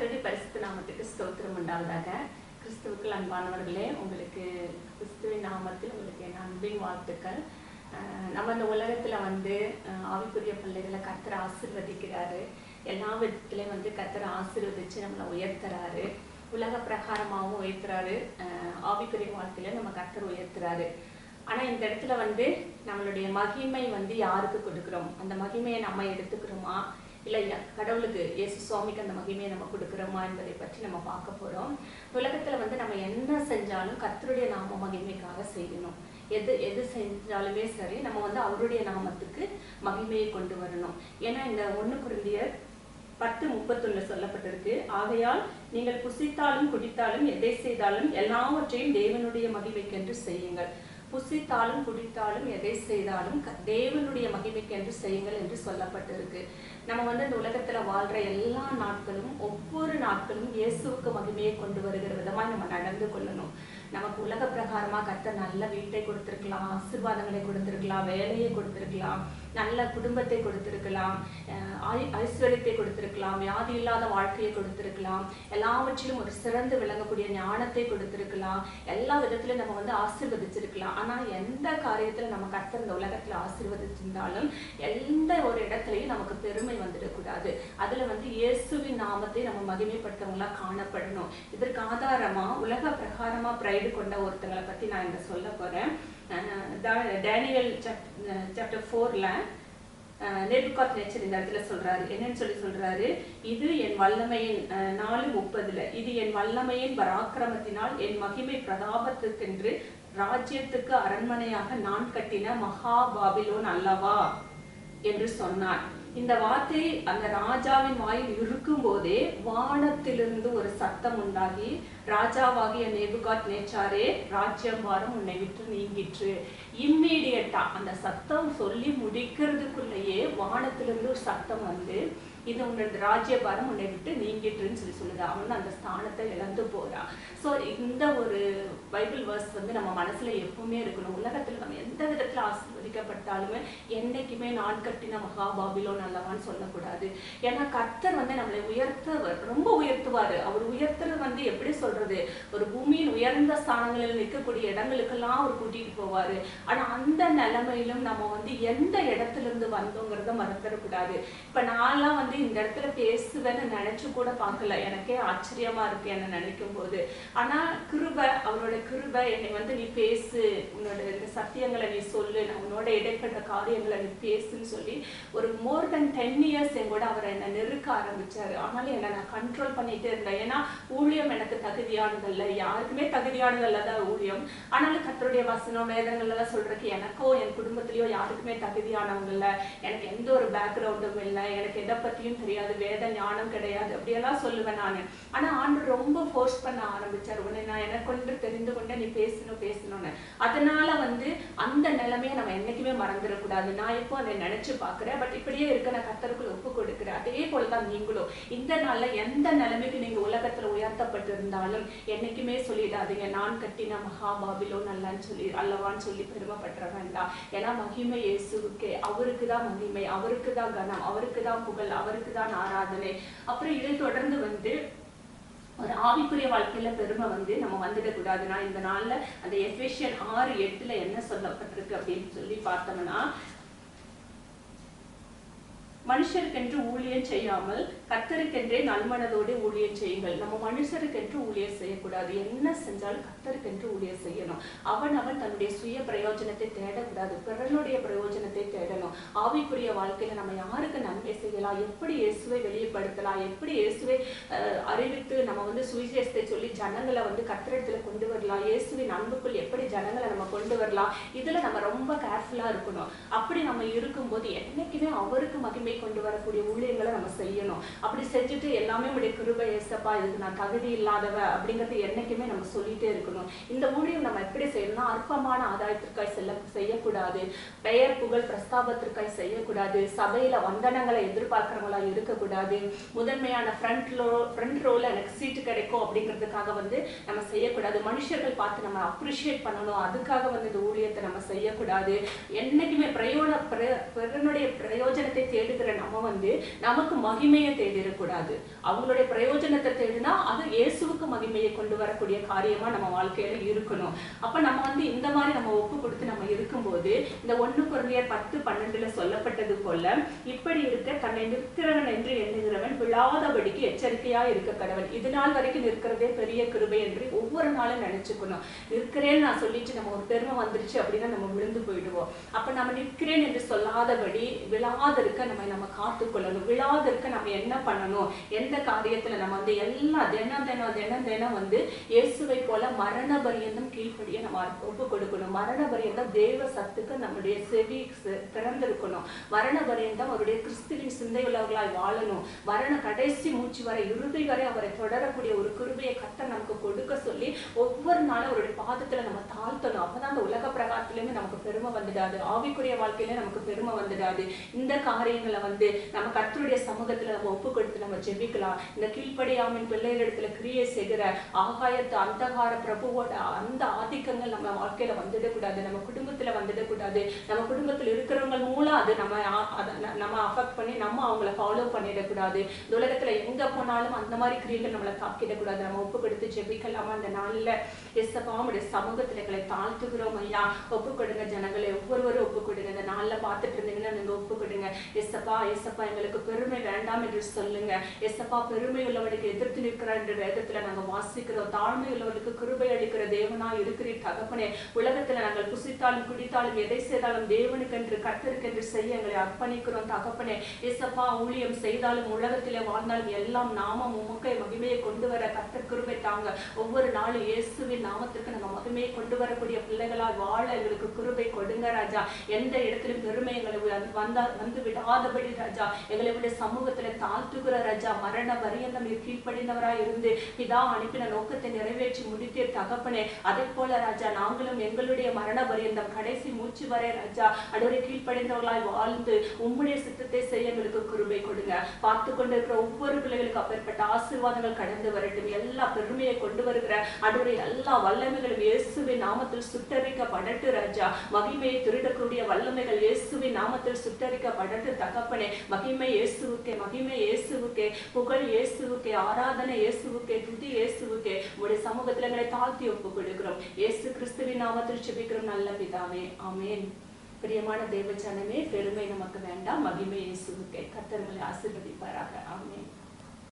கர்த்தருடைய பரிசுத்த நாமத்துக்கு ஸ்தோத்திரம் உண்டாவதாக. கிறிஸ்துவுக்கு அன்பானவர்களே உங்களுக்கு கிறிஸ்துவின் நாமத்தில் உங்களுக்கு என் அன்பின் வாழ்த்துக்கள். நம்ம இந்த உலகத்தில் வந்து ஆவிக்குரிய பிள்ளைகளை கர்த்தர் ஆசிர்வதிக்கிறாரு. எல்லா விதத்துலேயும் வந்து கத்தரை ஆசிர்வதிச்சு நம்மளை உயர்த்துறாரு. உலக பிரகாரமாகவும் உயர்த்துறாரு. ஆவிக்குரிய வாழ்க்கையில நம்ம கர்த்தர் உயர்த்துறாரு. ஆனா இந்த இடத்துல வந்து நம்மளுடைய மகிமை வந்து யாருக்கு கொடுக்குறோம்? அந்த மகிமையை நம்ம எடுத்துக்கிறோமா? இல்லையா கடவுளுக்கு இயேசு சுவாமிக்கு அந்த மகிமையை நம்ம கொடுக்குறோமா என்பதை பற்றி நம்ம பார்க்க போறோம். உலகத்துல வந்து நம்ம என்ன செஞ்சாலும் கத்தருடைய நாம மகிமைக்காக செய்யணும். எது எது செஞ்சாலுமே சரி நம்ம வந்து அவருடைய நாமத்துக்கு மகிமையை கொண்டு வரணும். ஏன்னா இந்த ஒண்ணு குருந்தியர் பத்து முப்பத்தொன்னு சொல்லப்பட்டிருக்கு. ஆகையால் நீங்கள் புசித்தாலும் குடித்தாலும் எதை செய்தாலும் எல்லாவற்றையும் தேவனுடைய மகிமைக்கென்று செய்யுங்கள். புசித்தாலும் குடித்தாலும் எதை செய்தாலும் க- தேவனுடைய மகிமைக்கென்று செய்யுங்கள் என்று சொல்லப்பட்டிருக்கு. நம்ம வந்து இந்த உலகத்துல வாழ்ற எல்லா நாட்களும் ஒவ்வொரு நாட்களும் இயேசுவுக்கு மகிமையை கொண்டு வருகிற விதமா நம்ம நடந்து கொள்ளணும். நமக்கு உலக பிரகாரமா கத்த நல்ல வீட்டை கொடுத்திருக்கலாம் ஆசீர்வாதங்களை கொடுத்திருக்கலாம் வேலையை கொடுத்திருக்கலாம் நல்ல குடும்பத்தை கொடுத்திருக்கலாம் ஐ- ஐஸ்வர்யத்தை கொடுத்திருக்கலாம் வியாதி இல்லாத வாழ்க்கையை கொடுத்திருக்கலாம் எல்லாவற்றிலும் ஒரு சிறந்து விளங்கக்கூடிய ஞானத்தை கொடுத்திருக்கலாம் எல்லா விதத்திலும் நம்ம வந்து ஆசிர்வதிச்சிருக்கலாம். ஆனா எந்த காரியத்துல நம்ம கத்த இந்த உலகத்துல ஆசிர்வதிச்சிருந்தாலும் எந்த ஒரு இடத்துலயும் நமக்கு பெருமை வந்துடக்கூடாது அதுல வந்து இயேசுவின் நாமத்தை நம்ம மகிமைப்படுத்தவங்களா காணப்படணும். இதற்கு ஆதாரமா உலக பிரகாரமா பிரைடு கொண்ட ஒருத்தங்களை பத்தி நான் இந்த சொல்ல போறேன். டேனியல் சாப்டர் ஃபோர்ல நேபுகாத் நேச்சர் இந்த இடத்துல சொல்றாரு. என்னன்னு சொல்லி சொல்றாரு? இது என் வல்லமையின் நாலு முப்பதுல. இது என் வல்லமையின் பராக்கிரமத்தினால் என் மகிமை பிரதாபத்துக்கென்று ராஜ்யத்துக்கு அரண்மனையாக நான் கட்டின மகா பாபிலோன் அல்லவா? என்று சொன்னார். இந்த வார்த்தை அந்த ராஜாவின் வாயில் இருக்கும் போதே வானத்திலிருந்து ஒரு சத்தம் உண்டாகி ராஜாவாகிய நேபுகாத் நேச்சாரே ராஜ்யம் வாரம் உன்னை விட்டு நீங்கிற்று. இம்மீடியட்டா அந்த சத்தம் சொல்லி முடிக்கிறதுக்குள்ளேயே வானத்திலிருந்து ஒரு சத்தம் வந்து இது உன்னோட ராஜ்யபாரம் உன்னை விட்டு நீங்கிட்டுன்னு சொல்லி சொல்லுது. அவன் அந்த ஸ்தானத்தை இழந்து போறா. ஸோ இந்த ஒரு பைபிள் வேர்ஸ் வந்து நம்ம மனசுல எப்பவுமே இருக்கணும். உலகத்தில் நம்ம எந்த விதத்துல ஆசீர்வதிக்கப்பட்டாலுமே என்னைக்குமே நான் கட்டின மகாபாபிலோன் அல்லவான்னு சொல்லக்கூடாது. ஏன்னா கர்த்தர் வந்து நம்மளை உயர்த்த ரொம்ப உயர்த்துவாரு. அவர் உயர்த்துறது வந்து எப்படி சொல்றது? ஒரு பூமியின் உயர்ந்த ஸ்தானங்களில் நிற்கக்கூடிய இடங்களுக்கெல்லாம் அவர் கூட்டிட்டு போவாரு. ஆனா அந்த நிலைமையிலும் நம்ம வந்து எந்த இடத்துல இருந்து வந்தோங்கிறத மறந்துடக்கூடாது. இப்ப நான்லாம் வந்து இந்த இடத்துல பேசுவேன்னு நினைச்சு கூட பார்க்கல. எனக்கே ஆச்சரியமா இருக்கு என்ன நினைக்கும் போது ஆனா கிருபை அவரோட கிருபை என்னை வந்து நீ பேசு உன்னோட இந்த சத்தியங்களை நீ சொல்லு நான் உன்னோட இடைப்பட்ட காரியங்களை நீ பேசுன்னு சொல்லி ஒரு மோர் தென் டென் இயர்ஸ் என் கூட அவர் என்னை நெருக்க ஆரம்பிச்சாரு. ஆனாலும் என்னை நான் கண்ட்ரோல் பண்ணிட்டே இருந்தேன். ஏன்னா ஊழியம் எனக்கு தகுதியானதல்ல. யாருக்குமே தகுதியானதல்ல தான் ஊழியம். ஆனாலும் கத்தருடைய வசனம் வேதங்கள் எல்லாம் சொல்றதுக்கு எனக்கோ என் குடும்பத்திலயோ யாருக்குமே தகுதியானவங்க இல்லை. எனக்கு எந்த ஒரு பேக்ரவுண்டும் இல்லை. எனக்கு எதை பத்தியும் தெரியாது. வேத ஞானம் கிடையாது. அப்படியெல்லாம் சொல்லுவேன் நான். ஆனா ஆண்டு ரொம்ப ஃபோர்ஸ் பண்ண ஆரம்பிச்சார். உன்னை நான் எனக்கு கொண்டு தெரிந்து கொண்டு நீ பேசணும் பேசணும்னு. அதனால வந்து அந்த நிலைமையை நம்ம என்னைக்கு என்னைக்குமே மறந்துடக்கூடாது. நான் இப்போ அதை நினைச்சு பார்க்குறேன். பட் இப்படியே இருக்க நான் கத்தருக்குள்ள ஒப்பு கொடுக்குறேன். அதே போல தான் நீங்களும். இந்த நாளில் எந்த நிலைமைக்கு நீங்கள் உலகத்தில் உயர்த்தப்பட்டு உயர்த்தப்பட்டிருந்தாலும் என்னைக்குமே சொல்லிடாதீங்க. நான் கட்டின மகாபாபிலோ நல்லான்னு சொல்லி அல்லவான்னு சொல்லி பெருமைப்பட்டுற வேண்டாம் ஏன்னா மகிமை இயேசுக்கே அவருக்கு தான் மகிமை அவருக்கு தான் கனம் அவருக்கு தான் புகழ் அவருக்கு தான் ஆராதனை. அப்புறம் இதை தொடர்ந்து வந்து ஒரு ஆவிக்குரிய வாழ்க்கையில பெருமை வந்து நம்ம வந்துடக்கூடாது நான் இந்த நாள்ல அந்த எஃபேஷியன் ஆறு எட்டுல என்ன சொல்லப்பட்டிருக்கு அப்படின்னு சொல்லி பார்த்தோம்னா மனுஷருக்கென்று ஊழியம் செய்யாமல் கத்தருக்கென்றே நல்மனதோடு ஊழியம் செய்யுங்கள். நம்ம மனுஷருக்கென்று ஊழியம் செய்யக்கூடாது. என்ன செஞ்சாலும் கத்தருக்கென்று ஊழியம் செய்யணும். அவன் அவன் தன்னுடைய சுய பிரயோஜனத்தை தேடக்கூடாது. பிறனுடைய பிரயோஜனத்தை தேடணும். ஆவிக்குரிய வாழ்க்கையில நம்ம யாருக்கு நன்மை செய்யலாம்? எப்படி இயேசுவை வெளிப்படுத்தலாம்? எப்படி இயேசுவை அறிவித்து நம்ம வந்து சுவிசேஷத்தை சொல்லி ஜனங்களை வந்து கத்திரத்துல கொண்டு வரலாம்? இயேசுவின் அன்புக்குள் எப்படி ஜனங்களை நம்ம கொண்டு வரலாம்? இதுல நம்ம ரொம்ப கேர்ஃபுல்லா இருக்கணும். அப்படி நம்ம இருக்கும்போது என்னைக்குமே அவருக்கு மகிமை கொண்டு வரக்கூடிய ஊழியங்களை நம்ம செய்யணும். அப்படி செஞ்சுட்டு எல்லாமே உடைய கிருபை ஏசப்பா இதுக்கு நான் தகுதி இல்லாதவ அப்படிங்கிறது என்னைக்குமே நம்ம சொல்லிட்டே இருக்கணும். இந்த ஊழியம் நம்ம எப்படி செய்யணும்னா அற்பமான ஆதாயத்திற்காய் செல்ல செய்யக்கூடாது. பெயர் புகழ் பிரஸ்தாபத்திற்காய் செய்யக்கூடாது. சபையில வந்தனங்களை எதிர்பார்க்கிறவங்களா இருக்கக்கூடாது. முதன்மையான ஃப்ரண்ட் ரோ ஃப்ரண்ட் ரோல எனக்கு சீட்டு கிடைக்கும் அப்படிங்கிறதுக்காக வந்து நம்ம செய்யக்கூடாது. மனுஷர்கள் பார்த்து நம்ம அப்ரிஷியேட் பண்ணணும். அதுக்காக வந்து இந்த ஊழியத்தை நம்ம செய்யக்கூடாது. என்னைக்குமே பிரயோன பிர- பிறனுடைய பிரயோஜனத்தை தேடுகிற நம்ம வந்து நமக்கு மகிமையை தேடிடக்கூடாது. அவங்களுடைய பிரயோஜனத்தை தேடினா அது இயேசுவுக்கு மகிமையை கொண்டு வரக்கூடிய காரியமா நம்ம வாழ்க்கையில இருக்கணும். அப்ப நம்ம வந்து இந்த மாதிரி நம்ம ஒப்பு கொடுத்து நம்ம இருக்கும்போது இந்த ஒண்ணு குழந்தையர் பத்து பன்னெண்டுல சொல்லப்பட்டது போல இப்படி இருக்க தன்னை நிற்கிறவன் என்று எண்ணுகிறவன் விழாதபடிக்கு எச்சரிக்கையா இருக்க கடவன். இது நாள் வரைக்கும் நிற்கிறதே பெரிய கிருபை என்று ஒவ்வொரு நாளும் நினைச்சுக்கணும். நிற்கிறேன்னு நான் சொல்லிட்டு நம்ம ஒரு பெருமை வந்துருச்சு அப்படின்னா நம்ம விழுந்து போயிடுவோம். அப்ப நம்ம நிற்கிறேன் என்று சொல்லாதபடி விழாத இருக்க நம்ம நம்ம காத்துக்கொள்ளணும். விழாதற்கு நம்ம என்ன பண்ணணும்? எந்த காரியத்துல நம்ம வந்து எல்லா தினம் தினம் தினம் தினம் வந்து இயேசுவை போல மரண பரியந்தம் கீழ்படிய நம்ம ஒப்பு கொடுக்கணும் மரண பரியந்தம் தேவ சத்துக்கு நம்முடைய செவி திறந்திருக்கணும். மரண பரியந்தம் அவருடைய கிறிஸ்துவின் சிந்தை உள்ளவர்களாய் வாழணும். மரண கடைசி மூச்சு வரை இறுதி வரை அவரை தொடரக்கூடிய ஒரு கிருபையை கத்த நமக்கு கொடுக்க சொல்லி ஒவ்வொரு நாளும் அவருடைய பாதத்துல நம்ம தாழ்த்தணும். அப்பதான் அந்த உலக பிரகாரத்திலுமே நமக்கு பெருமை வந்துடாது. ஆவிக்குரிய வாழ்க்கையில நமக்கு பெருமை வந்துடாது. இந்த காரியங்களை வந்து நம்ம கத்தருடைய சமூகத்துல நம்ம ஒப்பு கொடுத்து நம்ம ஜெபிக்கலாம். இந்த கீழ்ப்படியாமின் பிள்ளைகளிடத்துல கிரியை செய்கிற ஆகாயத்து அந்தகார பிரபுவோட அந்த ஆதிக்கங்கள் நம்ம வாழ்க்கையில வந்துடக்கூடாது. நம்ம குடும்பத்துல வந்துடக்கூடாது. நம்ம குடும்பத்துல இருக்கிறவங்க மூலம் அது நம்ம அத நம்ம அஃபெக்ட் பண்ணி நம்ம அவங்கள ஃபாலோ பண்ணிடக்கூடாது. இந்த உலகத்துல எங்க போனாலும் அந்த மாதிரி கிரியைகள் நம்மளை தாக்கிடக்கூடாது. நம்ம ஒப்பு கொடுத்து ஜெபிக்கலாமா? அந்த நாள்ல எஸ்எப்பாவுடைய சமூகத்தில் எங்களை தாழ்த்துகிறோம் ஐயா. ஒப்பு கொடுங்க ஜன ஜனங்களை ஒவ்வொருவரும் ஒப்பு கொடுங்க இந்த நாளில் பார்த்துட்டு இருந்தீங்கன்னா நீங்கள் ஒப்பு கொடுங்க எஸ்ஸப்பா எஸ்ஸப்பா எங்களுக்கு பெருமை வேண்டாம் என்று சொல்லுங்க. எஸ்ஸப்பா பெருமை உள்ளவனுக்கு எதிர்த்து நிற்கிறார் என்ற வேதத்தில் நாங்க வாசிக்கிறோம். தாழ்மை உள்ளவனுக்கு கிருபை அளிக்கிற தேவனா இருக்கிறீர் தகப்பனே. உலகத்துல நாங்கள் புசித்தாலும் குடித்தாலும் எதை செய்தாலும் தேவனுக்கென்று கர்த்தருக்கென்று செய்ய எங்களை அர்ப்பணிக்கிறோம் தகப்பனே. எஸ்ஸப்பா ஊழியம் செய்தாலும் உலகத்திலே வாழ்ந்தாலும் எல்லாம் நாமம் உமக்கை மகிமையை கொண்டு வர கர்த்தர் கிருபை தாங்க ஒவ்வொரு நாளும் இயேசுவின் நாமத்திற்கு நம்ம மகிமையை கொண்டு வரக்கூடிய பிள்ளைகளால் வாழ எங்களுக்கு குருபை கொடுங்க ராஜா. எந்த இடத்திலும் பெருமை எங்களை வந்தா வந்து விடாதபடி ராஜா. எங்களை விட சமூகத்துல தாழ்த்துகிற ராஜா. மரண பரியந்தம் நீர் கீழ்ப்படிந்தவராய் இருந்து பிதா அனுப்பின நோக்கத்தை நிறைவேற்றி முடித்தே தகப்பனே. அதே போல ராஜா நாங்களும் எங்களுடைய மரண பரியந்தம் கடைசி மூச்சு வரை ராஜா அடுவரை கீழ்ப்படிந்தவர்களாய் வாழ்ந்து உம்முடைய சித்தத்தை செய்ய எங்களுக்கு குருபை கொடுங்க. பார்த்து கொண்டிருக்கிற ஒவ்வொரு பிள்ளைகளுக்கு அப்பேற்பட்ட ஆசீர்வாதங்கள் கடந்து வரட்டும். எல்லா பெருமை பெருமையை கொண்டு வருகிற அடவரை எல்லா வல்லமைகளும் இயேசுவின் நாமத்தில் சுட்டரிக்கப்படட்டு ராஜா. மகிமையை திருடக்கூடிய வல்லமைகள் இயேசுவின் நாமத்தில் சுட்டரிக்கப்படட்டு தகப்பனே. மகிமை இயேசுவுக்கே மகிமை இயேசுவுக்கே. புகழ் இயேசுவுக்கே ஆராதனை இயேசுவுக்கே துதி இயேசுவுக்கே. உடைய சமூகத்துல எங்களை தாழ்த்தி ஒப்பு கொடுக்கிறோம். இயேசு கிறிஸ்துவின் நாமத்தில் செபிக்கிறோம் நல்ல பிதாவே. ஆமென். பிரியமான தேவச்சனமே பெருமை நமக்கு வேண்டாம். மகிமை இயேசுவுக்கே. கத்தர்களை ஆசீர்வதிப்பாராக. ஆமென்.